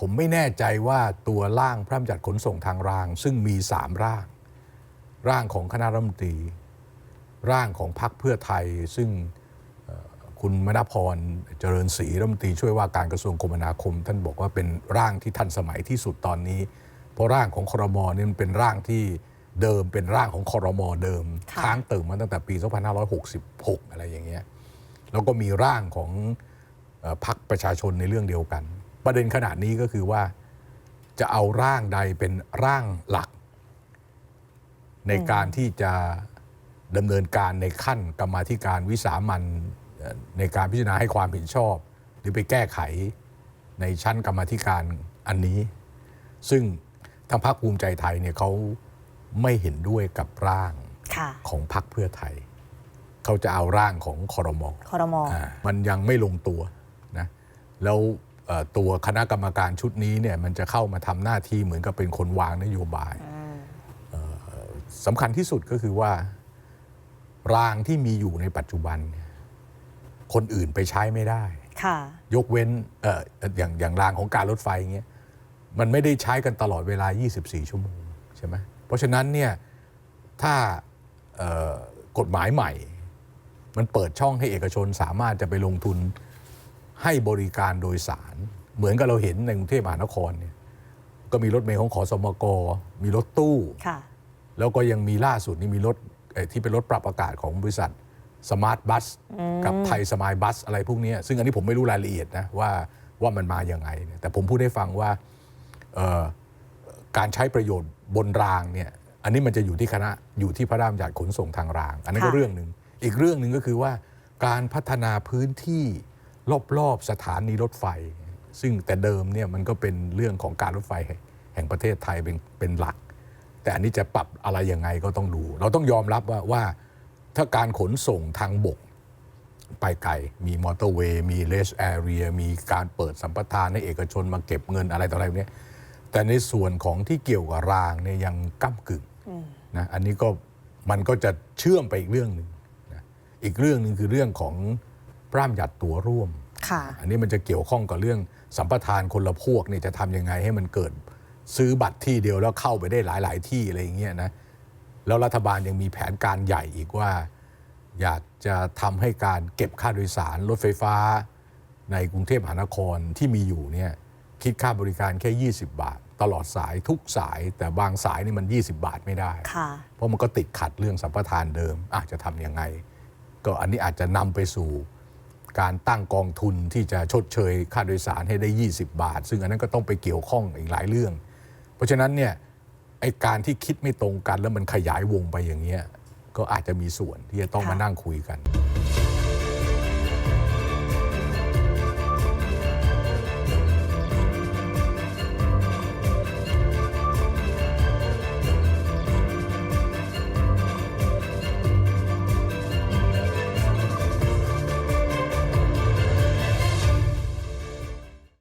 ผมไม่แน่ใจว่าตัวร่างพระราชบัญญัติขนส่งทางราง ซึ่งมีสามร่าง ร่างของคณะรัฐมนตรี ร่างของพรรคเพื่อไทย ซึ่งเอ่อคุณมณพรเจริญศรีรัฐมนตรีช่วยว่าการกระทรวงคมนาคม ท่านบอกว่าเป็นร่างที่ทันสมัยที่สุดตอนนี้ เพราะร่างของครมเนี่ยมันเป็นร่างที่เดิมเป็นร่างของครมเดิมค่ะค้างเติ่งมาตั้งแต่ปี 2566 อะไรอย่างเงี้ยแล้วก็มีร่างของเอ่อพรรคประชาชนในเรื่องเดียวกัน ประเด็นขนาดนี้ก็คือว่าจะเอาร่างใดเป็นร่างหลัก ในการที่จะดำเนินการในขั้นกรรมาธิการวิสามันเอ่อในการพิจารณาให้ความเห็นชอบ หรือไปแก้ไขในชั้นกรรมาธิการอันนี้ ซึ่งทางพรรคภูมิใจไทยเนี่ยเขาไม่เห็นด้วยกับร่างค่ะของพรรคเพื่อไทย เขาจะเอาร่างของคอรมอคอรมออ่ามันยังไม่ลงตัวนะแล้วเอ่อ ตัวคณะกรรมการชุดนี้เนี่ยมันจะเข้ามาทำหน้าที่เหมือนกับเป็นคนวางนโยบายเอ่อสำคัญที่สุดก็คือว่ารางที่มีอยู่ในปัจจุบันเนี่ยคนอื่นไปใช้ไม่ได้ค่ะยกเว้นเอ่ออย่างอย่างรางของการรถไฟเงี้ยมันไม่ได้ใช้กันตลอดเวลา 24 ชั่วโมงใช่ไหมเพราะฉะนั้นเนี่ยถ้าเอ่อกฎหมายใหม่ มันเปิดช่องให้เอกชนสามารถจะไปลงทุน ให้บริการโดยสาร เหมือนกับเราเห็นในกรุงเทพมหานครเนี่ยก็มีรถเมล์ของขอสมก มีรถตู้ค่ะแล้วก็ยังมีล่าสุดนี่มีรถเอ่อที่เป็นรถปรับอากาศของบริษัทสมาร์ทบัสกับไทยสมายบัสอะไรพวกเนี้ยซึ่งอันนี้ผมไม่รู้รายละเอียดนะว่าว่ามันมาอย่างไงเนี่ยแต่ผมพูดให้ฟังว่าเอ่อการใช้ประโยชน์บนรางเนี่ยอันนี้มันจะอยู่ที่คณะอยู่ที่พระราชบัญญัติขนส่งทางราง อันนั้นก็ค่ะเรื่องหนึ่งอีกเรื่องหนึ่งก็คือว่าการพัฒนาพื้นที่ รอบๆสถานีรถไฟ ซึ่งแต่เดิมเนี่ยมันก็เป็นเรื่องของการรถไฟแห่งประเทศไทยเป็นเป็นหลัก แต่อันนี้จะปรับอะไรยังไงก็ต้องดู เราต้องยอมรับว่าว่าถ้าการขนส่งทางบกไปไกล มีมอเตอร์เวย์ มีเลสแอเรีย มีการเปิดสัมปทานให้เอกชนมาเก็บเงินอะไรต่ออะไรพวกเนี้ย แต่ในส่วนของที่เกี่ยวกับรางเนี่ยยังก้ากึ่งนะ อันนี้ก็มันก็จะเชื่อมไปอีกเรื่องหนึ่งนะอีกเรื่องหนึ่งคือเรื่องของ พระราชบัญญัติตัวร่วมค่ะอันนี้มันจะเกี่ยวข้องกับเรื่องสัมปทานคนละพวกเนี่ยจะทำยังไงให้มันเกิดซื้อบัตรที่เดียวแล้วเข้าไปได้หลาย ๆ ที่อะไรอย่างเงี้ยนะแล้วรัฐบาลยังมีแผนการใหญ่อีกว่า อยากจะทำให้การเก็บค่าโดยสารรถไฟฟ้า ในกรุงเทพมหานครที่มีอยู่เนี่ยคิดค่าบริการแค่ 20 บาท ตลอดสายทุกสาย แต่บางสายนี่มัน 20 บาทไม่ได้ค่ะเพราะมันก็ติดขัดเรื่องสัมปทานเดิม อาจจะทำยังไง ก็อันนี้อาจจะนำไปสู่ การตั้งกองทุนที่จะชดเชยค่าโดยสารให้ได้ 20 บาท ซึ่งอันนั้นก็ต้องไปเกี่ยวข้องอีกหลายเรื่อง เพราะฉะนั้นเนี่ยไอการที่คิดไม่ตรงกันแล้วมันขยายวงไปอย่างเงี้ยก็อาจจะมีส่วนที่จะต้องมานั่งคุยกัน